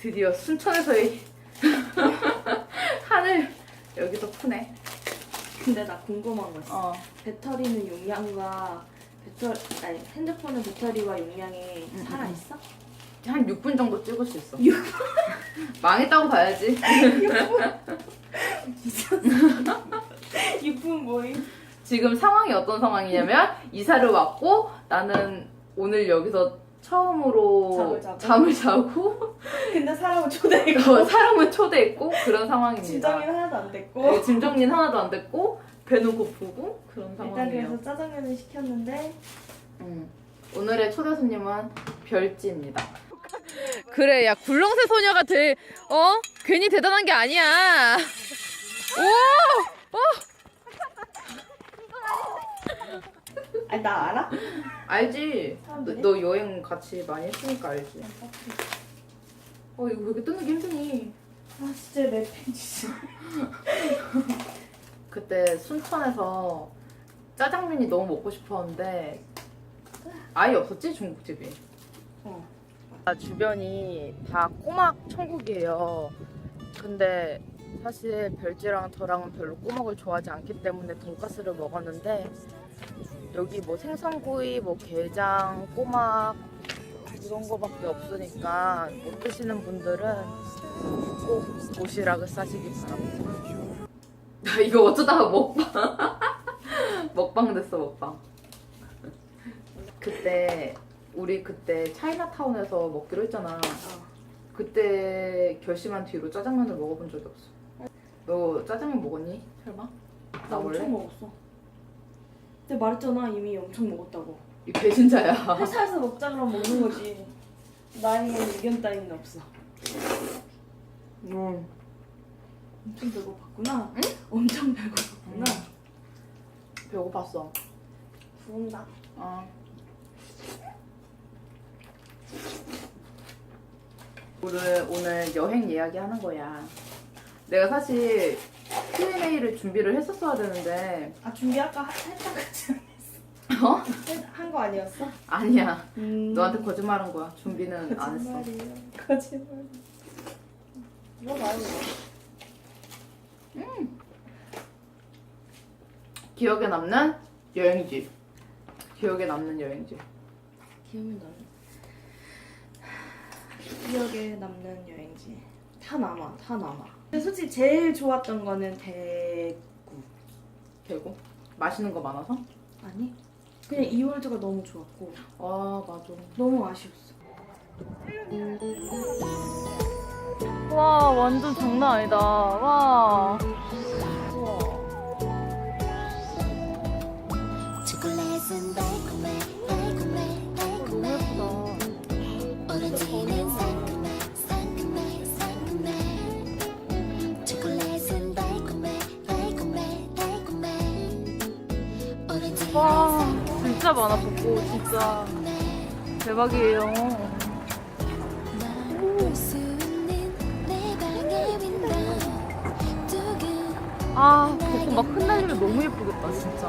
드디어 순천에서의 하늘 여기서 푸네. 근데 나 궁금한 거 있어. 어. 배터리는 용량과 배터 아니 핸드폰의 배터리와 용량이 음, 살아 음. 있어? 한 6분 정도 찍을 수 있어. 망했다고 봐야지. 6분 뭐임? 지금 상황이 어떤 상황이냐면 이사를 왔고 나는 오늘 여기서 처음으로 잠을 자고? 잠을 자고 근데 사람을 초대해. 어, 사람을 초대했고 그런 상황입니다. 진정이 하나도 안 됐고. 네, 짐 정리는 하나도 안 됐고 배는 고프고 그런 일단 상황이에요. 그래서 짜장면을 시켰는데 음. 오늘의 초대 손님은 별지입니다. 그래, 야 굴렁쇠 소녀가 될, 어? 괜히 대단한 게 아니야. 오, 아니 나 알아? 알지. 너, 사람들이? 너 여행 같이 많이 했으니까 알지. 어, 이거 왜 이렇게 뜯는 게 힘드니? 아 진짜 내 팬이지. 그때 순천에서 짜장면이 너무 먹고 싶었는데 아예 없었지 중국집이. 어. 아, 주변이 다 꼬막 천국이에요. 근데 사실 별지랑 저랑은 별로 꼬막을 좋아하지 않기 때문에 돈가스를 먹었는데 여기 뭐 생선구이, 뭐 게장, 꼬막 이런 거밖에 없으니까 못 드시는 분들은 꼭 도시락을 싸시기 바랍니다. 나 이거 어쩌다가 먹방 먹방 됐어 먹방. 그때 우리 그때 차이나타운에서 먹기로 했잖아. 어. 그때 결심한 뒤로 짜장면을 먹어본 적이 없어. 너 짜장면 먹었니? 설마? 나나 원래? 엄청 먹었어. 근데 말했잖아 이미 엄청 먹었다고. 이 배신자야. 회사에서 먹자 그러면 먹는 거지. 나에게 의견 따위는 없어. 음. 엄청 배고팠구나. 응? 엄청 배고팠구나. 배고팠어. 부은다. 어. 오늘 오늘 여행 이야기 하는 거야. 내가 사실 Q&A를 준비를 했었어야 되는데 아 준비 아까 살짝 같이 어? 한거 아니었어? 아니야. 음. 너한테 거짓말한 거야. 준비는 안 했어. 거짓말이에요. 거짓말. 이거 말고. 기억에 남는 여행지. 기억에 남는 여행지. 기억에 남는. 기억에 남는 여행지. 다 남아, 다 남아. 근데 솔직히 제일 좋았던 거는 대구. 대구? 맛있는 거 많아서? 아니? 그냥 이월드가 너무 좋았고 아 맞아. 너무 아쉬웠어. 와 완전 장난 아니다. 와. 초콜릿은 달콤해 진짜 벚꽃 진짜 대박이에요. 아 벚꽃 막 흩날리면 너무 예쁘겠다 진짜.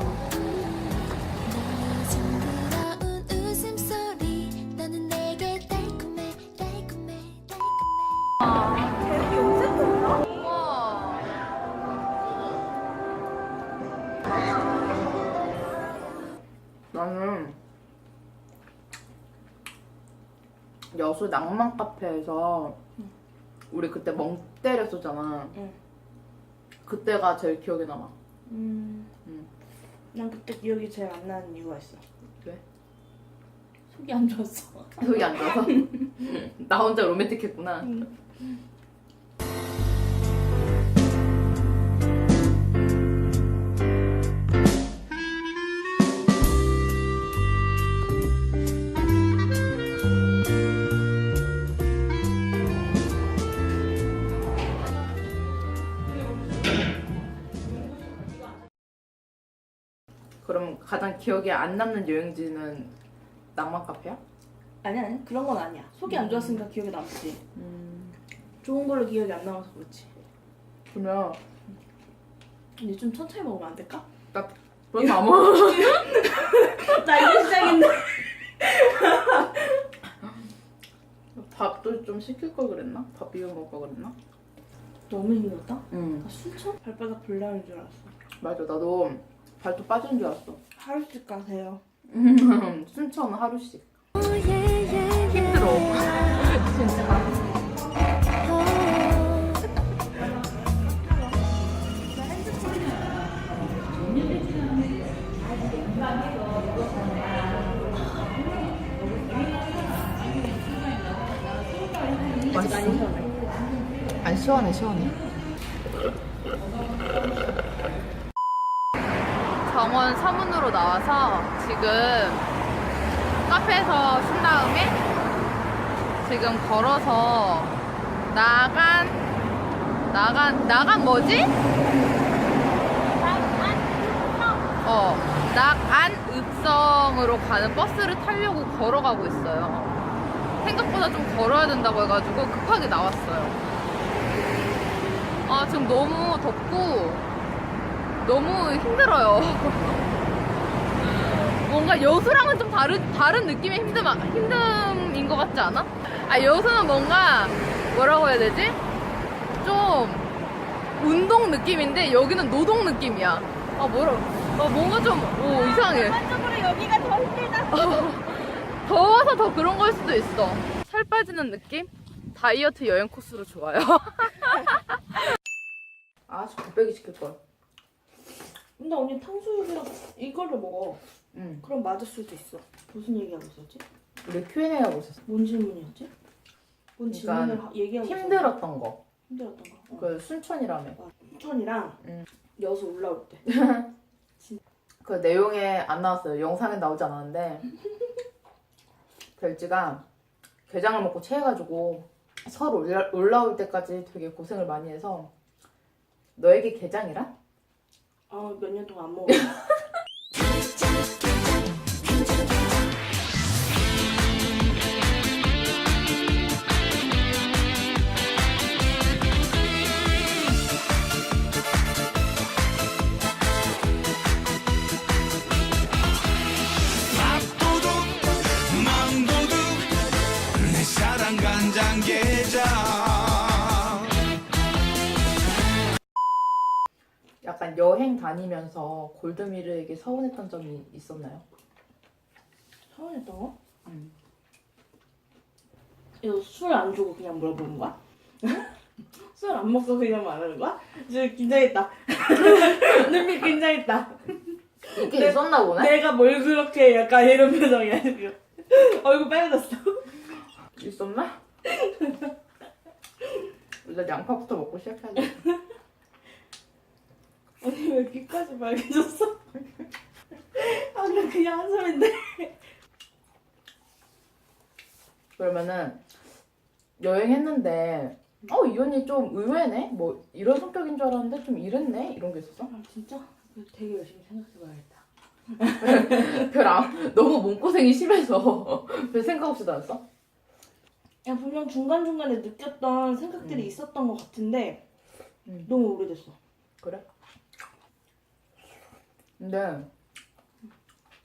나는 여수 낭만 카페에서 우리 그때 멍 때렸었잖아. 응. 그때가 제일 기억에 남아. 음. 음. 난 그때 기억이 제일 안 나는 이유가 있어. 왜? 속이 안 좋았어. 속이 안 좋아서 나 혼자 로맨틱했구나. 그럼 가장 기억에 안 남는 여행지는 낭만 카페야? 아니 아니 그런 건 아니야. 속이 안 좋았으니까 기억에 남지. 음. 좋은 걸로 기억이 안 남아서 그렇지. 그러면 근데 좀 천천히 먹으면 안 될까? 나 그럼 안 먹어. 나 이제 시작인데. 밥도 좀 시킬 걸 그랬나? 밥 비벼 먹을 걸 그랬나? 너무 힘들었다? 응 나 술쳐? 발바닥 불나는 줄 알았어. 맞아 나도 발톱 빠지는 줄 알았어. 하루씩 가세요. 순천 하루씩. 힘들어. 진짜 맛있어? 안 시원해 시원해 정원 서문으로 나와서 지금 카페에서 쉰 다음에 지금 걸어서 나간 나간 나간 뭐지? 어 낙안읍성으로 가는 버스를 타려고 걸어가고 있어요. 생각보다 좀 걸어야 된다고 해가지고 급하게 나왔어요. 아 지금 너무 덥고 너무 힘들어요. 뭔가 여수랑은 좀 다른 다른 느낌의 힘듦 힘듦인 것 같지 않아? 아 여수는 뭔가 뭐라고 해야 되지? 좀 운동 느낌인데 여기는 노동 느낌이야. 아 뭐라? 아 뭔가 좀 오 이상해. 한쪽으로 여기가 더 힘들다. 더워서 더 그런 걸 수도 있어. 살 빠지는 느낌? 다이어트 여행 코스로 좋아요. 아, 저 곱빼기 시킬 걸. 근데 언니 탕수육이랑 이걸로 먹어. 응. 그럼 맞을 수도 있어. 무슨 얘기하고 있었지? 우리 Q&A 하고 있었어. 뭔 질문이었지? 뭔 그러니까 질문을 하- 얘기하고 있었어? 힘들었던 거. 힘들었던 거. 어. 그 순천이라며. 천이랑 응. 여수 올라올 때. 그 내용에 안 나왔어요. 영상에 나오지 않았는데 별지가 게장을 먹고 체해가지고 서울 올라, 올라올 때까지 되게 고생을 많이 해서 너에게 게장이라? 아, 몇년 동안 안 먹어. 약간 여행 다니면서 골드미르에게 서운했던 점이 있었나요? 서운했던 거? 응. 이거 술 안 주고 그냥 물어보는 거야? 술 안 먹고 그냥 말하는 거야? 지금 긴장했다. 눈빛 긴장했다. 이게 네. 있었나 보네? 내가 뭘 그렇게 약간 이런 표정이야 지금. 얼굴 빨개졌어. 있었나? 일단 양파부터 먹고 시작해야 돼. 언니 왜 귀까지 빨개졌어? 아, 나 그냥 한숨인데. 그러면은 여행했는데 어 이 언니 좀 의외네? 뭐 이런 성격인 줄 알았는데 좀 이랬네? 이런 게 있었어? 아, 진짜? 되게 열심히 생각해봐야겠다. 별 안, 너무 몸고생이 심해서 별 생각 없이 다녔어? 야, 분명 중간중간에 느꼈던 생각들이 음. 있었던 것 같은데 음. 너무 오래됐어. 그래? 근데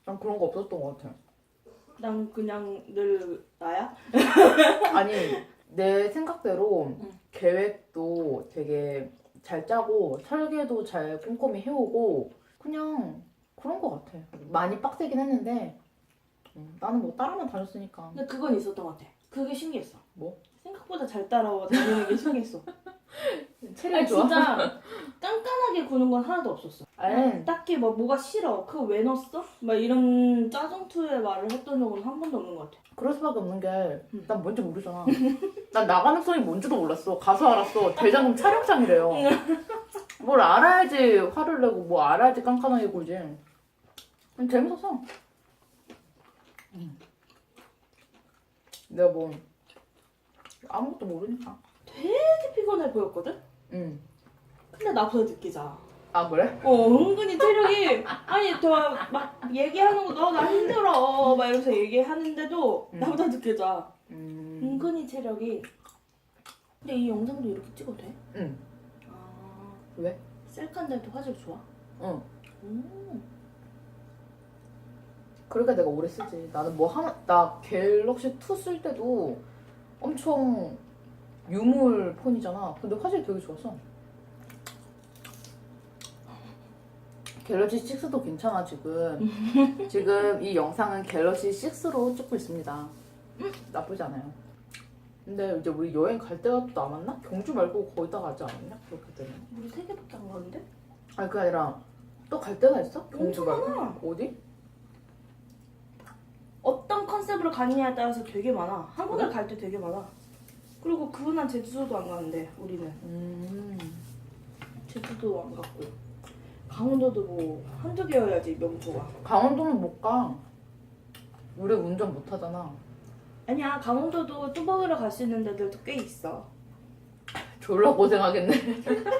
난 그런 거 없었던 것 같아 난 그냥 늘 나야? 아니 내 생각대로 응. 계획도 되게 잘 짜고 설계도 잘 꼼꼼히 해오고 그냥 그런 것 같아 많이 빡세긴 했는데 음, 나는 뭐 따라만 다녔으니까 근데 그건 있었던 것 같아. 그게 신기했어. 뭐? 생각보다 잘 따라와 다니는 게 신기했어. 체력이 아니 좋아? 진짜 깐깐하게 구는 건 하나도 없었어. 아니 딱히 뭐 뭐가 싫어. 그거 왜 넣었어? 막 이런 짜증투의 말을 했던 적은 한 번도 없는 것 같아. 그럴 수밖에 없는 게 응. 난 뭔지 모르잖아 난 나가는 소리 뭔지도 몰랐어 가서 알았어 대장금 촬영장이래요 뭘 알아야지 화를 내고 뭐 알아야지 깐깐하게 굴지 음, 재밌었어 음. 내가 뭐 아무것도 모르니까 되게 피곤해 보였거든? 응. 근데 나보다 늦게 자. 아 그래? 어, 은근히 체력이 아니 저 막 얘기하는 거너나 힘들어 막 이러면서 얘기하는데도 음. 나보다 늦게 자. 음. 은근히 체력이. 근데 이 영상도 이렇게 찍어도 돼? 응. 아 왜? 셀카인데도 화질 좋아? 응. 음. 그러니까 내가 오래 쓰지. 나는 뭐 하나 나 갤럭시 2 쓸 때도 엄청 유물 폰이잖아. 근데 화질이 되게 좋았어. 갤럭시 6도 괜찮아 지금. 지금 이 영상은 갤럭시 6로 찍고 있습니다. 나쁘지 않아요. 근데 이제 우리 여행 갈 때가 또 남았나? 경주 말고 거의 다 가지 않았냐? 그렇게 되면. 우리 세 개밖에 안 가는데? 아니 그게 아니라 또 갈 데가 있어? 경주 말고? 많아. 어디? 어떤 컨셉으로 가느냐에 따라서 되게 많아. 한 군데 그래? 갈 때 되게 많아. 그리고 그분한 제주도도 안 가는데 우리는 음. 제주도 안 갔고 강원도도 뭐 한두 개여야지 명소가. 강원도는 못 가. 우리 운전 못 하잖아. 아니야 강원도도 뚜벅이로 갈 수 있는 데들도 꽤 있어. 졸라 고생하겠네.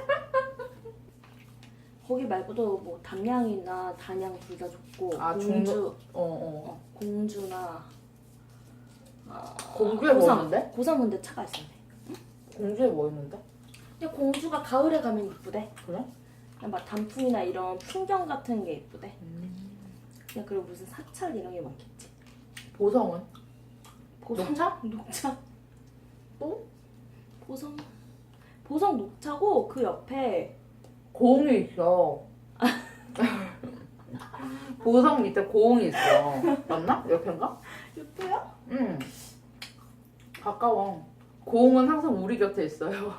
거기 말고도 뭐 담양이나 단양 둘 다 좋고 아, 공주 중도- 어, 어. 어, 공주나 아, 공주에 뭐 고삼. 있는데? 고삼인데 차가 있었네. 공주에 뭐 있는데? 근데 공주가 가을에 가면 이쁘대. 그래? 그냥 막 단풍이나 이런 풍경 같은 게 이쁘대. 그냥 그리고 무슨 사찰 이런 게 많겠지. 보성은? 보성? 녹차? 녹차. 또? 보성. 보성 녹차고 그 옆에 고흥이 있어. 보성 밑에 고흥이 있어. 맞나? 옆인가? 옆에야? 응. 가까워. 고흥은 항상 우리 곁에 있어요.